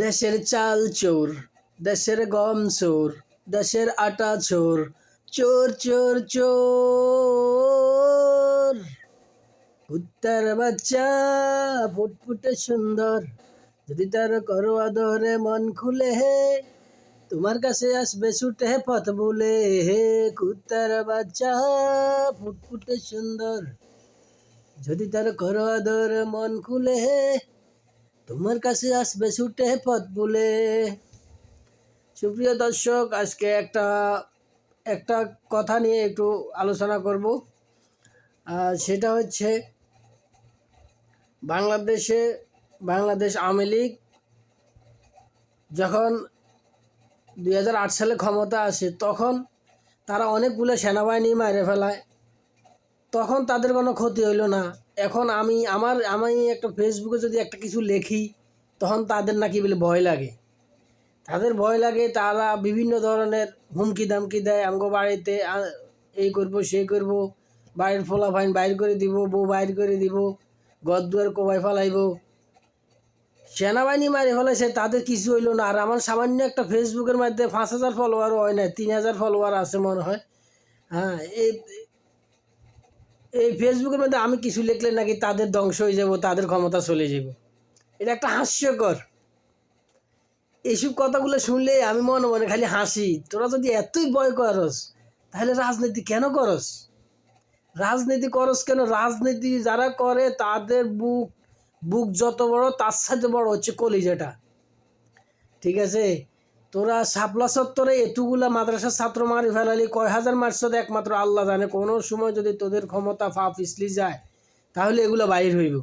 দেশের চাল চোর, দেশের গম চোর, দেশের আটা চোর চোর চোর চোর। কুত্তার বাচ্চা ফুটফুটে সুন্দর, যদি তার করো আদরে মন খুলে হে, তোমার কাছে আসবে ছুটে পথ বলে হে। কুত্তার বাচ্চা ফুটফুটে সুন্দর, যদি তার করো আদরে মন খুলে হে তোমার কাছে আসবে ছুটে পথ বলে। সুপ্রিয় দর্শক, আজকে একটা একটা কথা নিয়ে একটু আলোচনা করব। সেটা হচ্ছে, বাংলাদেশে, বাংলাদেশ আওয়ামী লীগ যখন দুই হাজার আট সালে ক্ষমতা আসে, তখন তারা অনেকগুলো সেনাবাহিনী মারে ফেলায়। তখন তাদের কোনো ক্ষতি হইল না। এখন আমি আমার, আমি একটা ফেসবুকে যদি একটা কিছু লেখি, তখন তাদের নাকি বলে ভয় লাগে। তাদের ভয় লাগে, তারা বিভিন্ন ধরনের হুমকি দামকি দেয়, আমগো বাড়িতে এই করব, সেই করব, বাড়ির ফোলা ফাইন বাইর করে দিব, বউ বাইর করে দিব, ঘর দুয়ার কোবাই ফেলাইব। সেনাবাহিনী মারি ফেলাইছে, তাদের কিছু হইল না। আর আমার সামান্য একটা ফেসবুকের মাধ্যমে পাঁচ হাজার ফলোয়ারও হয় না তিন হাজার ফলোয়ার আছে মনে হয়। হ্যাঁ এই এই ফেসবুকের মধ্যে আমি কিছু লিখলে নাকি তাদের ধ্বংস হয়ে যাব, তাদের ক্ষমতা চলে যাব। এটা একটা হাস্যকর। এইসব কথাগুলো শুনলে আমি মনে মনে খালি হাসি। তোরা যদি এতই ভয় করস, তাহলে রাজনীতি কেন করস? রাজনীতি করস কেন? রাজনীতি যারা করে, তাদের বুক বুক যত বড়, তার সাথে বড় হচ্ছে কলিজাটা। ঠিক আছে? তোরা শাপলা চত্বরে এতগুলা মাদ্রাসার ছাত্র মারি ফেলালি, কয় হাজার মারছ একমাত্র আল্লাহ জানে। কোনো সময় যদি তোদের ক্ষমতা ফা পিছলি যায়, তাহলে এগুলো বাইর হইব।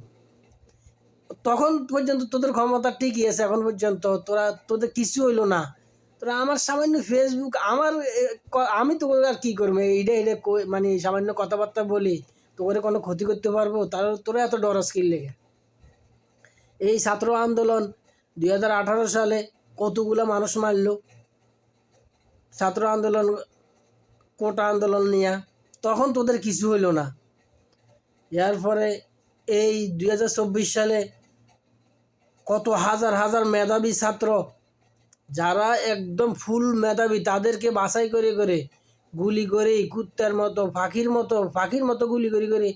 তখন পর্যন্ত তোদের ক্ষমতা ঠিকই আছে, এখন পর্যন্ত তোরা, তোদের কিছু হইল না। তোরা আমার সামান্য ফেসবুক আমার আমি তো আর কী করব? এইটা কই- মানে সামান্য কথাবার্তা বলি তোরে কোনো ক্ষতি করতে পারব? তার, তোরা এত ডর স্কিল লেগে এই ছাত্র আন্দোলন দুই হাজার আঠারো সালে কতগুলো মানুষ মারলো? ছাত্র আন্দোলন, কোটা আন্দোলন নিয়ে। তখন তোদের কিছু হইল না। এর পরে এই দুই হাজার চব্বিশ সালে কত হাজার হাজার মেধাবী ছাত্র, যারা একদম ফুল মেধাবী, তাদেরকে বাছাই করে করে গুলি করে, কুত্তার মতো, পাখির মতো পাখির মতো গুলি করে করে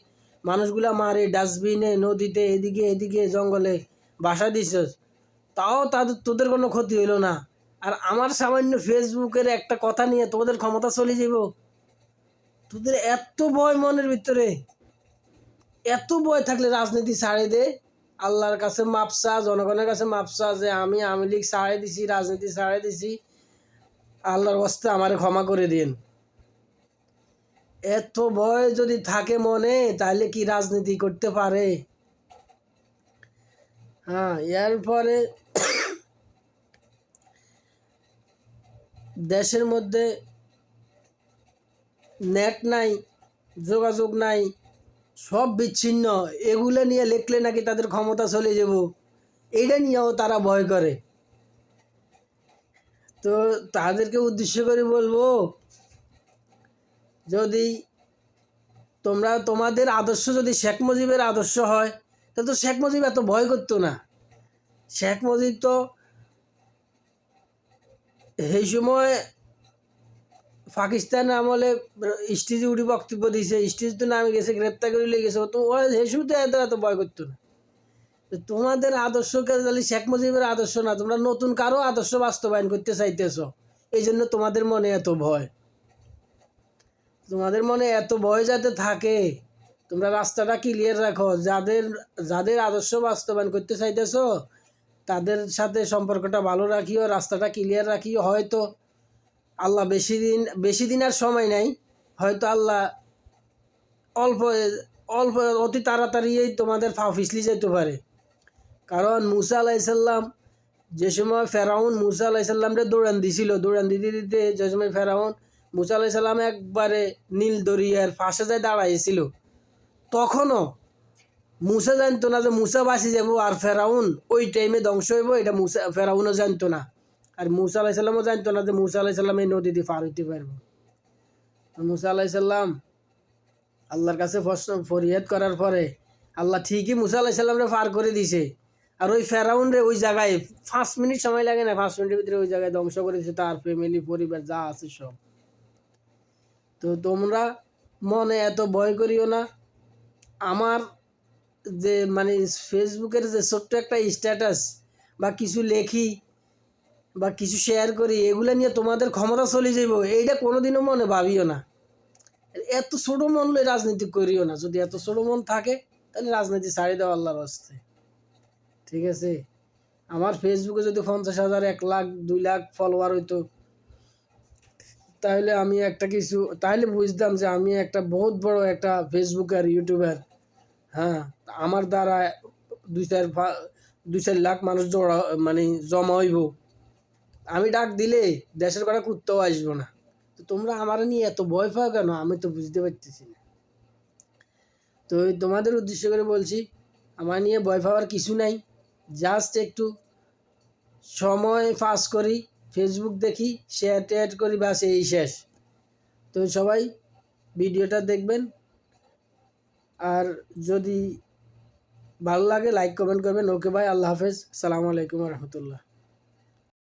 মানুষগুলা মারে, ডাস্টবিনে, নদীতে, এদিকে এদিকে, জঙ্গলে বাসা দিছস তাও তাদের, তোদের কোনো ক্ষতি হইল না। আর আমার সামান্য ফেসবুকের একটা কথা নিয়ে তোদের ক্ষমতা চলে যাব তোদের এত ভয় মনের ভিতরে। এত ভয় থাকলে রাজনীতি ছাড়ে দে। আল্লাহর কাছে মাপসা জনগণের কাছে মাপসা যে আমি আওয়ামী লীগ ছাড়ে দিছি, রাজনীতি ছাড়ে দিছি। আল্লাহর হস্তে আমার ক্ষমা করে দিন। এত ভয় যদি থাকে মনে, তাহলে কি রাজনীতি করতে পারে? হ্যাঁ এর পরে দেশের মধ্যে নেট নাই, যোগাযোগ নাই, সব বিচ্ছিন্ন। এগুলো নিয়ে লিখলে নাকি তাদের ক্ষমতা চলে যাব। এইটা নিয়েও তারা ভয় করে। তো তাদেরকে উদ্দেশ্য করে বলব, যদি তোমরা, তোমাদের আদর্শ যদি শেখ মুজিবের আদর্শ হয়, তাহলে তো শেখ মুজিব এত ভয় করতো না। শেখ মুজিব তো সেই সময় পাকিস্তান আমলে স্টেজে উঠি বক্তব্য দিছে স্টেজ তো নামে গেছে, গ্রেপ্তার করে গেছে। তো ও হেসু তো এত এত ভয় করতো না। তোমাদের আদর্শকে তাহলে শেখ মুজিবের আদর্শ না? তোমরা নতুন কারও আদর্শ বাস্তবায়ন করতে চাইতেছ। এই জন্য তোমাদের মনে এত ভয়। তোমাদের মনে এত ভয় যাতে থাকে, তোমরা রাস্তাটা ক্লিয়ার রাখো। যাদের যাদের আদর্শ বাস্তবায়ন করতে চাইতেছ তাদের সাথে সম্পর্কটা ভালো রাখিও, রাস্তাটা ক্লিয়ার রাখিও। হয়তো আল্লাহ বেশি দিন বেশি দিন আর সময় নাই। হয়তো আল্লাহ অল্প অল্প, অতি তাড়াতাড়ি তোমাদের ফা ফিসলি যেতে পারে। কারণ মুসা আলাইসাল্লাম যে সময় ফেরাউন মুসা আলাইসাল্লামরে দৌড়ান দিছিল, দৌড়ান দিতে দিতে যে সময় ফেরাউন মুসা আলাইসাল্লাম একবারে নীল দরিয়ার ফাঁসে যায় দাঁড়াইছিল, তখনও মুসা জানতো না যে মুসা বাঁচি যাব আর ফেরাউন ওই টাইমে ধ্বংস হইব, এটা মুসা, ফেরাউনও জানতো না। আর মুসা আলাইসাল্লামও জানতো না যে মুসা আলাইসাল্লাম এই নদী দিয়ে পার হইতে পারব। মুসা আলাইসাল্লাম আল্লাহর কাছে প্রশ্ন, ফরিয়াদ করার পরে আল্লাহ ঠিকই মুসা আলাইসাল্লামরে পার করে দিছে। আর ওই ফেরাউন রে ওই জায়গায় পাঁচ মিনিট সময় লাগে না, পাঁচ মিনিটের ভিতরে ওই জায়গায় ধ্বংস করে দিছে, তার ফ্যামিলি পরিবার, যা আছে সব। তো তোমরা মনে এত ভয় করিও না। আমার যে মানে ফেসবুকের যে ছোট্ট একটা স্ট্যাটাস বা কিছু লেখি বা কিছু শেয়ার করি, এগুলো নিয়ে তোমাদের ক্ষমতা চলে যাইব। এইটা কোনোদিনও মনে ভাবিও না। এত ছোটো মন লই রাজনীতি করিও না। যদি এত ছোটো মন থাকে, তাহলে রাজনীতি ছাড়ি দাও আল্লাহর হস্তে। ঠিক আছে? আমার ফেসবুকে যদি পঞ্চাশ হাজার, এক লাখ, দুই লাখ ফলোয়ার হইতো, তাহলে আমি একটা কিছু, তাহলে বুঝতাম যে আমি একটা বহুত বড় একটা ফেসবুকার ইউটিউবার হ্যাঁ আমার দ্বারা দুই চার দুই চার লাখ মানুষ জড়া মানে জমা হইব। আমি ডাক দিলে দেশের কটা কুত্তাও আসব না। তো তোমরা আমার নিয়ে এত ভয় পাও কেন? আমি তো বুঝতে পারতেছি না। তো তোমাদের উদ্দেশ্য করে বলছি, আমার নিয়ে ভয় পাওয়ার কিছু নাই। জাস্ট একটু সময় পাস করি ফেসবুক দেখি শেয়ার টেয়ার করি বাস এই শেষ। তো সবাই, ভিডিওটা দেখবেন। আর যদি ভালো লাগে লাইক কমেন্ট করবেন। ওকে ভাই আল্লাহ হাফেজ। সালামু আলাইকুম রহমতুল্লাহ।